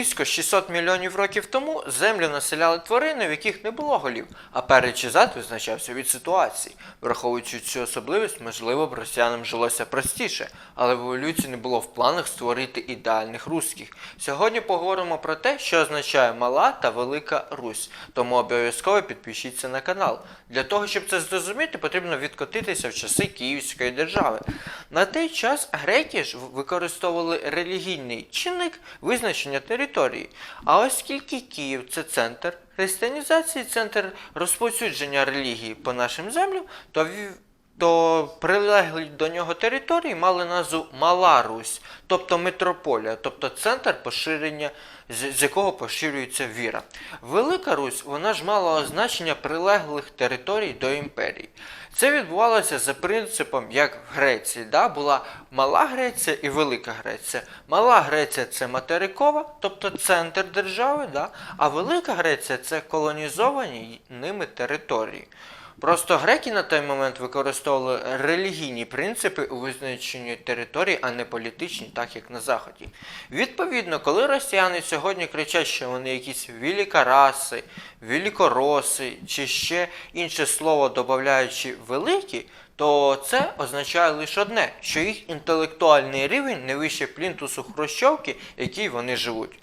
Близько 600 мільйонів років тому землю населяли тварини, в яких не було голів, а перший зад визначався від ситуації. Враховуючи цю особливість, можливо б росіянам жилося простіше, але в еволюції не було в планах створити ідеальних русських. Сьогодні поговоримо про те, що означає мала та велика Русь. Тому обов'язково підпишіться на канал. Для того, щоб це зрозуміти, потрібно відкотитися в часи Київської держави. На той час греки ж використовували релігійний чинник визначення території. А оскільки Київ це центр християнізації, центр розповсюдження релігії по нашим землям, то то прилеглі до нього території мали назву Мала Русь, тобто метрополія, тобто центр поширення, з якого поширюється віра. Велика Русь вона ж мала означення прилеглих територій до імперії. Це відбувалося за принципом, як в Греції, да? була Мала Греція і Велика Греція. Мала Греція це материкова, тобто центр держави, да? а Велика Греція це колонізовані ними території. Просто греки на той момент використовували релігійні принципи у визначенні території, а не політичні, так як на Заході. Відповідно, коли росіяни сьогодні кричать, що вони якісь великораси, великороси чи ще інше слово додаючи великі, то це означає лише одне, що їх інтелектуальний рівень не вище плінтусу Хрущовки, який вони живуть.